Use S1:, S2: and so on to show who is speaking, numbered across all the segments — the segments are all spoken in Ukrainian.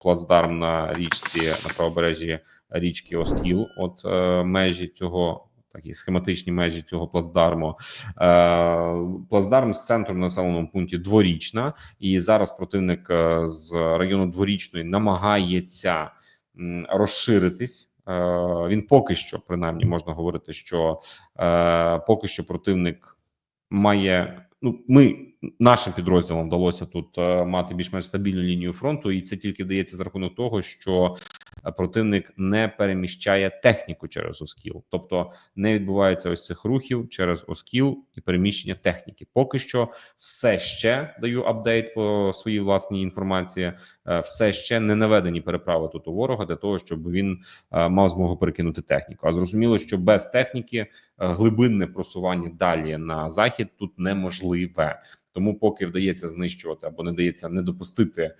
S1: плацдарм на річці на правобережжі річки Оскіл. От е, межі цього. Такі схематичні межі цього плацдарму. Е, плацдарм з центром в населеному пункті дворічна, і зараз противник е, з району дворічної намагається розширитись. Він поки що, принаймні, можна говорити, що поки що противник має. Ну, ми нашим підрозділам вдалося тут е, мати більш-менш стабільну лінію фронту, і це тільки вдається за рахунок того, що противник не переміщає техніку через Оскіл, тобто не відбувається ось цих рухів через Оскіл і переміщення техніки. Поки що все ще даю апдейт по своїй власній інформації. е, Все ще не наведені переправи тут у ворога для того, щоб він е, мав змогу перекинути техніку. А зрозуміло, що без техніки е, глибинне просування далі на захід тут неможливе. Тому, поки вдається знищувати або не дається не допустити е,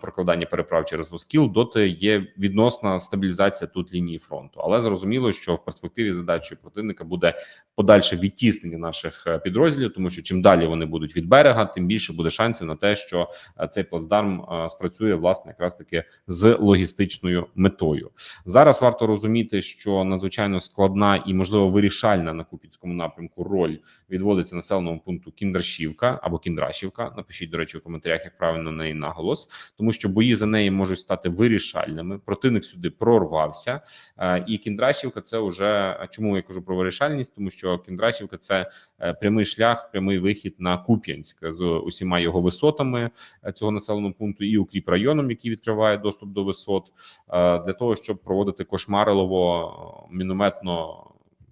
S1: прокладання переправ через Оскіл, доти є відносна стабілізація тут лінії фронту. Але зрозуміло, що в перспективі задачою противника буде подальше відтіснення наших е, підрозділів, тому що чим далі вони будуть від берега, тим більше буде шансів на те, що е, цей плацдарм е, спрацює власне якраз таки з логістичною метою. Зараз варто розуміти, що надзвичайно складна і можливо вирішальна на Купінському напрямку роль відводиться населеному пункту Кіндрашівка або Кіндрашівка. Напишіть до речі у коментарях, як правильно неї наголос, тому що бої за неї можуть стати вирішальними. Противник сюди прорвався, Е, і Кіндрашівка це вже чому я кажу про вирішальність, тому що Кіндрашівка це е, прямий шлях, прямий вихід на Куп'янськ з усіма його висотами е, цього населеного пункту і укріп районом, який відкриває доступ до висот, для того, щоб проводити кошмарилово мінометно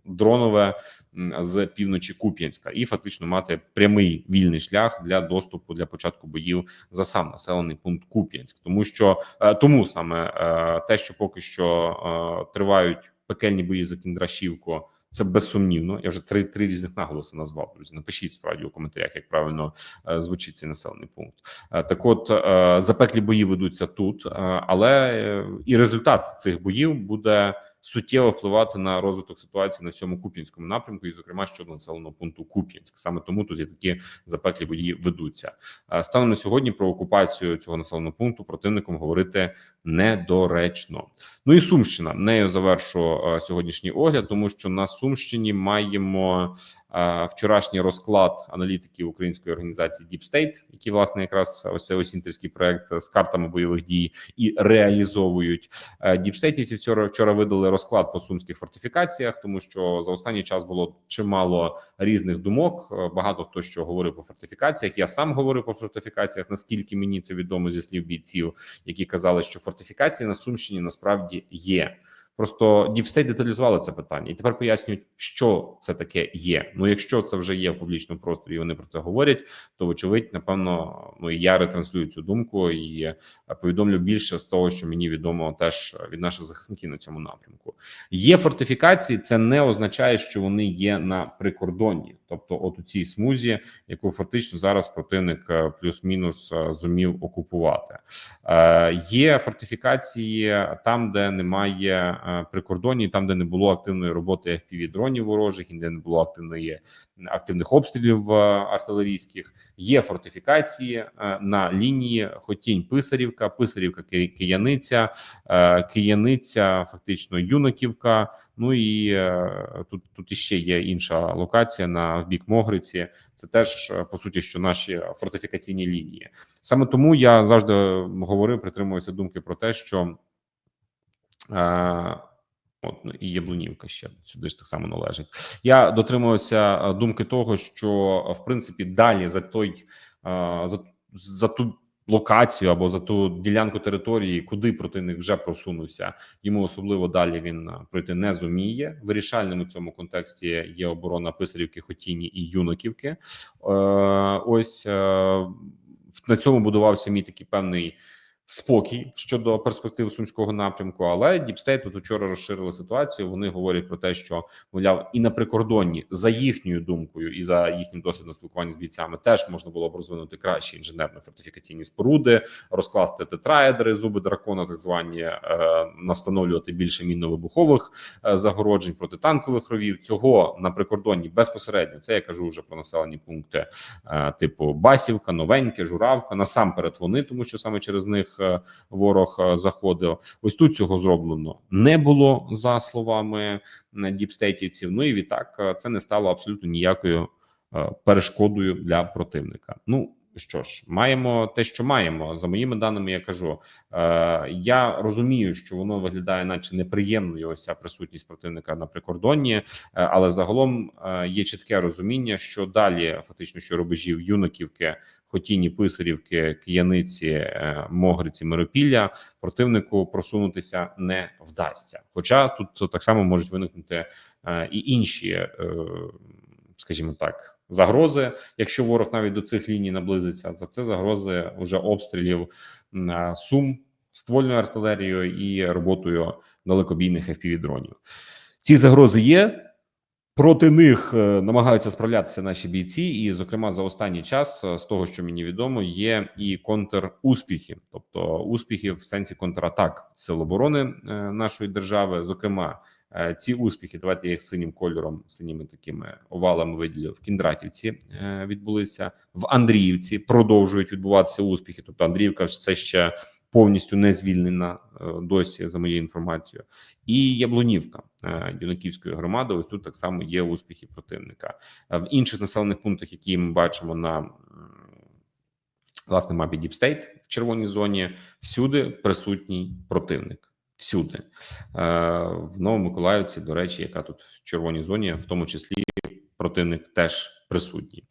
S1: дронове з півночі Куп'янська, і фактично мати прямий вільний шлях для доступу для початку боїв за сам населений пункт Куп'янськ, тому що е, тому саме е, те, що поки що е, тривають пекельні бої за Кіндрашівку. Це безсумнівно. Я вже три три різних наголоси назвав. Друзі, напишіть справді у коментарях, як правильно звучить цей населений пункт. Так, от запеклі бої ведуться тут, але і результат цих боїв буде суттєво впливати на розвиток ситуації на всьому Куп'янському напрямку, і, зокрема, щодо населеного пункту Куп'янськ. Саме тому тут є такі запеклі бої ведуться. Е, Станом на сьогодні про окупацію цього населеного пункту противником говорити недоречно. Ну і Сумщина нею завершу е, сьогоднішній огляд, тому що на Сумщині маємо е, вчорашній розклад аналітиків української організації Deep State, які власне якраз ось цей осінтерський проект з картами бойових дій і реалізовують. Діпстейтівці вчора вчора видали розклад по сумських фортифікаціях, тому що за останній час було чимало різних думок. Е, Багато хто що говорив по фортифікаціях. Я сам говорив по фортифікаціях, наскільки мені це відомо зі слів бійців, які казали, що фортифікації на Сумщині насправді є. Просто Діпстейт деталізували це питання і тепер пояснюють, що це таке є. Ну, якщо це вже є в публічному просторі, і вони про це говорять, то вочевидь, напевно, ну і я ретранслюю цю думку і е, повідомлю більше з того, що мені відомо теж від наших захисників на цьому напрямку. Є фортифікації, це не означає, що вони є на прикордонні, тобто, от у цій смузі, яку фактично зараз противник е, плюс-мінус е, зумів окупувати. Є фортифікації там, де немає прикордонні, там де не було активної роботи fpv дронів ворожих, і де не було активної активних обстрілів е, артилерійських. Є фортифікації е, на лінії Хотінь-Писарівка, Писарівка, Кияниця, е, Кияниця, фактично Юнаківка. Ну і е, тут тут іще є інша локація на бік Могриці. Це теж е, по суті, що наші фортифікаційні лінії. Саме тому я завжди говорив, притримуюся думки про те, що е, от ну, і Яблунівка ще сюди ж так само належить. Я дотримуюся е, думки того, що е, в принципі далі за той е, за, за ту. Локацію або за ту ділянку території, куди противник вже просунувся, йому особливо далі він е, пройти не зуміє. Вирішальним у цьому контексті є оборона Писарівки, Хотіні і Юнаківки. Е, ось е, на цьому будувався мій такий певний спокій щодо перспектив сумського напрямку. Але Діпстейт тут вчора розширили ситуацію. Вони говорять про те, що мовляв, і на прикордонні за їхньою думкою, і за їхнім досвідом спілкування з бійцями теж можна було б розвинути кращі інженерно-фортифікаційні споруди, розкласти тетраедри, зуби дракона, так звані е, настановлювати більше мінно-вибухових е, загороджень протитанкових ровів. Цього на прикордонні безпосередньо. Це я кажу вже про населені пункти е, типу Басівка, Новеньке, Журавка. Насамперед вони, тому що саме через них е, ворог е, заходив. Ось тут цього зроблено не було за словами е, діпстейтівців. Ну і відтак це не стало абсолютно ніякою перешкодою для противника. Ну що ж, маємо те, що маємо. За моїми даними, я кажу. Е, я розумію, що воно виглядає, наче неприємною. Ось ця присутність противника на прикордонні, е, але загалом е, є чітке розуміння, що далі фактично що рубежів юнаківки, хотіні, писарівки, кияниці, е, могриці, миропілля противнику просунутися не вдасться. Хоча тут так само можуть виникнути е, і інші, е, скажімо так. Загрози, якщо ворог навіть до цих ліній наблизиться, за це загрози вже обстрілів е, сум ствольною артилерією і роботою далекобійних fpv дронів. Ці загрози є. Проти них е, намагаються справлятися наші бійці, і, зокрема, за останній час, е, з того, що мені відомо, є і контруспіхи, тобто успіхи в сенсі контратак сил оборони е, нашої держави. Зокрема, ці успіхи, давайте я їх синім кольором, синіми такими овалами виділю в Кіндратівці відбулися в Андріївці. Продовжують відбуватися успіхи. Тобто Андріївка це ще повністю не звільнена е, досі, за моєю інформацією, і Яблунівка е, юнаківської громади. Ось тут так само є успіхи противника Е, в інших населених пунктах, які ми бачимо на власне мапі Діпстейт в червоній зоні. Всюди присутній противник. Всюди в Новомиколаївці, до речі, яка тут в червоній зоні, в тому числі противник теж присутній.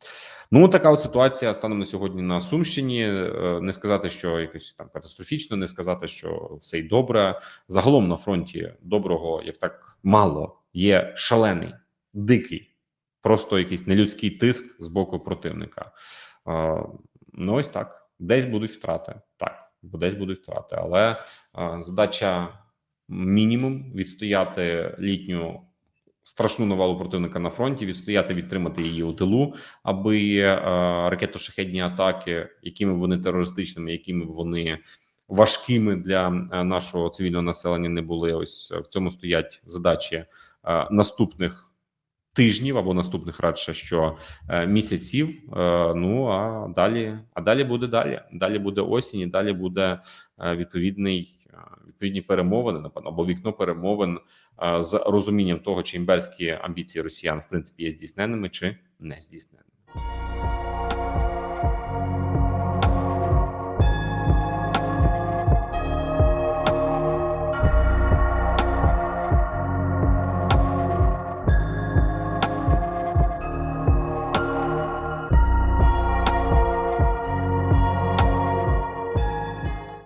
S1: Ну така от ситуація станом на сьогодні на Сумщині. Е, Не сказати, що якось там катастрофічно, не сказати, що все й добре. Загалом на фронті доброго, як так мало, є шалений, дикий, просто якийсь нелюдський тиск з боку противника. Е, Ну ось так. Десь будуть втрати. Так, бо десь будуть втрати, але е, задача мінімум відстояти літню страшну навалу противника на фронті, відстояти, відтримати її у тилу, аби е, ракетошахедні атаки, якими вони терористичними, якими вони важкими для е, нашого цивільного населення не були. Ось е, в цьому стоять задачі наступних. Тижнів або наступних радше що місяців. Ну а далі, а далі буде далі. Далі буде осінь, і далі буде відповідний відповідні перемовини, або вікно перемовин з розумінням того, чи імперські амбіції росіян в принципі є здійсненими чи не здійсненними.